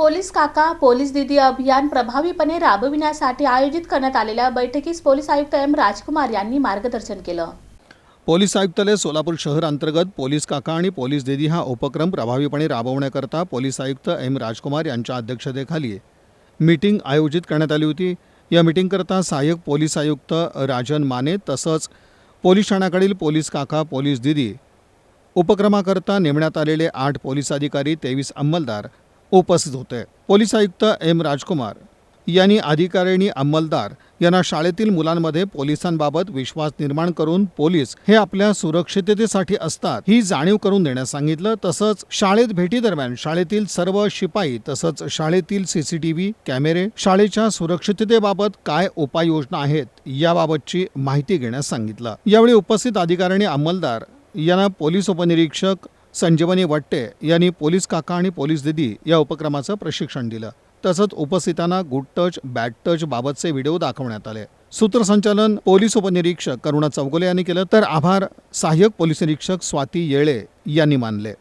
Police काका police दिदी अभियान प्रभावीपणे राबविण्यासाठी आयोजित करण्यात आलेल्या बैठकीस पोलीस आयुक्त एम राजकुमार यांनी मार्गदर्शन केलं. पोलीस आयुक्तालय सोलापूर शहर अंतर्गत पोलीस काका आणि पोलीस दिदी हा उपक्रम प्रभावीपणे राबवण्याकरता पोलीस आयुक्त एम राजकुमार यांच्या अध्यक्षतेखाली मीटिंग आयोजित करण्यात आली होती. या मीटिंगकरता सहाय्यक पोलीस आयुक्त राजन माने तसंच पोलीस ठाण्याकडील पोलीस काका पोलीस दिदी उपक्रमाकरता नेमण्यात आलेले आठ पोलीस अधिकारी तेवीस अंमलदार उपस्थित होते. पोलीस आयुक्त एम राजकुमार यांनी अधिकाऱ्यांनी अंमलदार यांना शाळेतील मुलांमध्ये पोलिसांबाबत विश्वास निर्माण करून पोलीस हे आपल्या सुरक्षिततेसाठी असतात ही जाणीव करून देण्यास सांगितलं. तसंच शाळेत भेटीदरम्यान शाळेतील सर्व शिपाई तसंच शाळेतील सीसीटीव्ही कॅमेरे शाळेच्या सुरक्षिततेबाबत काय उपाययोजना आहेत याबाबतची माहिती घेण्यास सांगितलं. यावेळी उपस्थित अधिकाऱ्यांनी अंमलदार यांना पोलीस उपनिरीक्षक संजीवनी वट्टे यांनी पोलीस काका आणि पोलीस दिदी या उपक्रमाचं प्रशिक्षण दिलं. तसंच उपस्थितांना गुड टच बॅड टच बाबतचे व्हिडिओ दाखवण्यात आले. सूत्रसंचालन पोलीस उपनिरीक्षक करुणा चौगुले यांनी केलं. तर आभार सहाय्यक पोलीस निरीक्षक स्वाती येळे यांनी मानले.